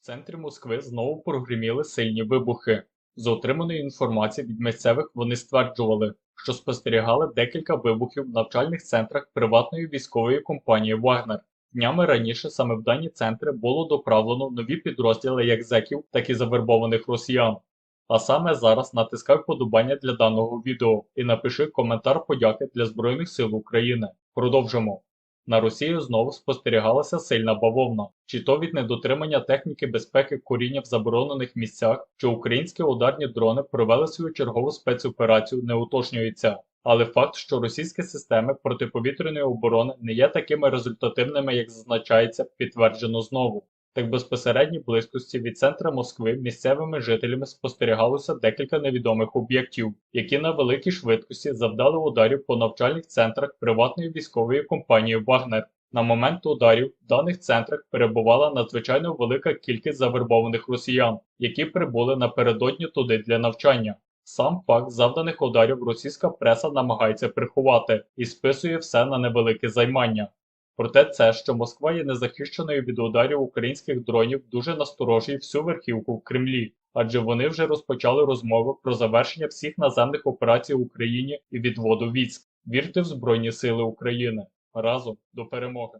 В центрі Москви знову прогриміли сильні вибухи. З отриманої інформації від місцевих вони стверджували, що спостерігали декілька вибухів в навчальних центрах приватної військової компанії Вагнер. Днями раніше саме в дані центри було доправлено нові підрозділи як зеків, так і завербованих росіян. А саме зараз натискай вподобання для даного відео і напиши коментар подяки для Збройних сил України. Продовжимо. На Росію знову спостерігалася сильна бавовна, чи то від недотримання техніки безпеки коріння в заборонених місцях, що українські ударні дрони провели свою чергову спецоперацію, не уточнюється. Але факт, що російські системи протиповітряної оборони не є такими результативними, як зазначається, підтверджено знову. Так безпосередній близькості від центра Москви місцевими жителями спостерігалося декілька невідомих об'єктів, які на великій швидкості завдали ударів по навчальних центрах приватної військової компанії Вагнер. На момент ударів в даних центрах перебувала надзвичайно велика кількість завербованих росіян, які прибули напередодні туди для навчання. Сам факт завданих ударів російська преса намагається приховати і списує все на невелике займання. Проте це, що Москва є незахищеною від ударів українських дронів, дуже насторожує всю верхівку в Кремлі, адже вони вже розпочали розмови про завершення всіх наземних операцій в Україні і відводу військ. Вірте в Збройні Сили України разом до перемоги!